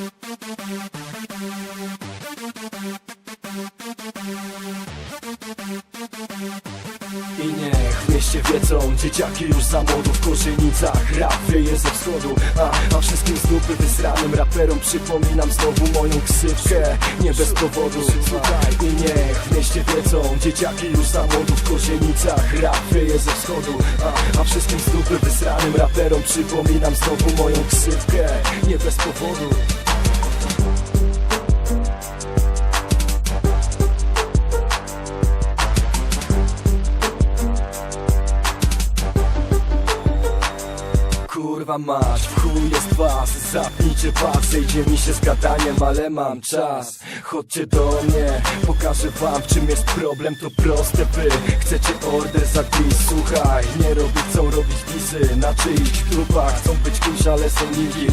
I niech mieście wiedzą Dzieciaki już za młodu w koszynicach Rap wieje ze wschodu A, a wszystkim z dupy wysranym raperom. Przypominam znowu moją ksywkę Nie bez powodu. I niech w mieście wiedzą Dzieciaki już za młodu w koszynicach Rap wieje ze wschodu A, a wszystkim z dupy wysranym raperom. Przypominam znowu moją ksywkę Nie bez powodu. Kurwa w chuj jest was Zapnijcie pas, zejdzie mi się z gadaniem Ale mam czas, chodźcie do mnie Pokażę wam w czym jest problem To proste wy, chcecie order za dis Słuchaj, nie robić chcą robić disy Na czyichś grupach chcą być kimś, ale są nikim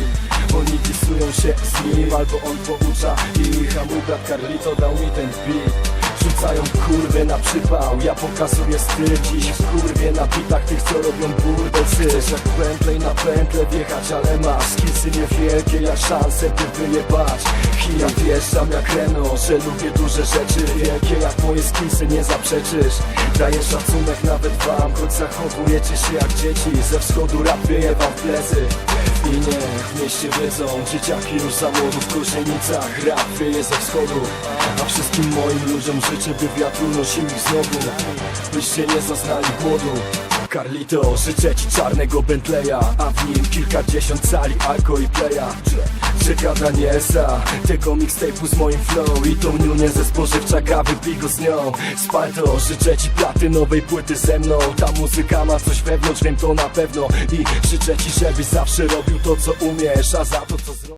Oni disują się z nim Albo on poucza ich A mój brat Carlito dał mi ten beat. Rzucają kurwy na przypał Ja pokazuję styl dziś w kurwie. Na bitach tych co robią burdę Chcesz jak pętlej na pętlę wjechać Ale masz skillsy niewielkie jak szanse by wyjebać. I ja wjeżdżam jak Renault Że lubię duże rzeczy wielkie Jak moje skillsy nie zaprzeczysz. Daję szacunek nawet wam Choć zachowujecie się jak dzieci. Ze wschodu rap wieje wam w plecy i niech w mieście wiedzą Dzieciaki już za młodu w korzenicach Rap wieje ze wschodu A wszystkim moim ludziom życzę by wiatru nosił ich znowu. Byście nie zaznali głodu. Carlito, życzę ci czarnego Bentleya A w nim kilkadziesiąt cali alko i playa Czeka Danielsa, tego mixtape'u z moim flow I tą niunię ze spożywcza kawy pigo z nią. Spal to, życzę ci platynowej płyty ze mną. Ta muzyka ma coś wewnątrz, wiem to na pewno. I życzę ci, żebyś zawsze robił to co umiesz A za to co zrobisz